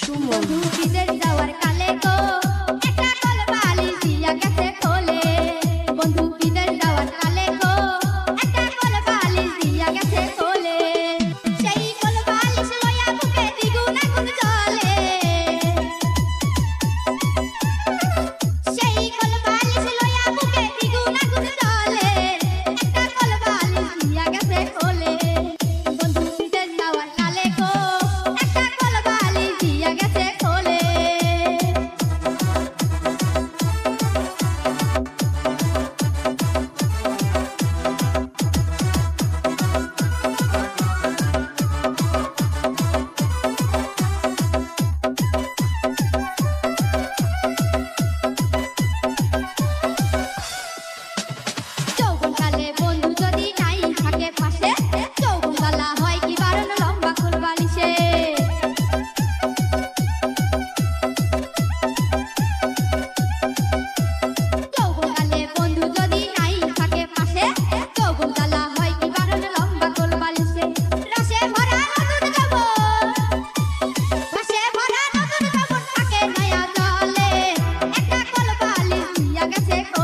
সুমন দেওয়ার কালে গো। 接口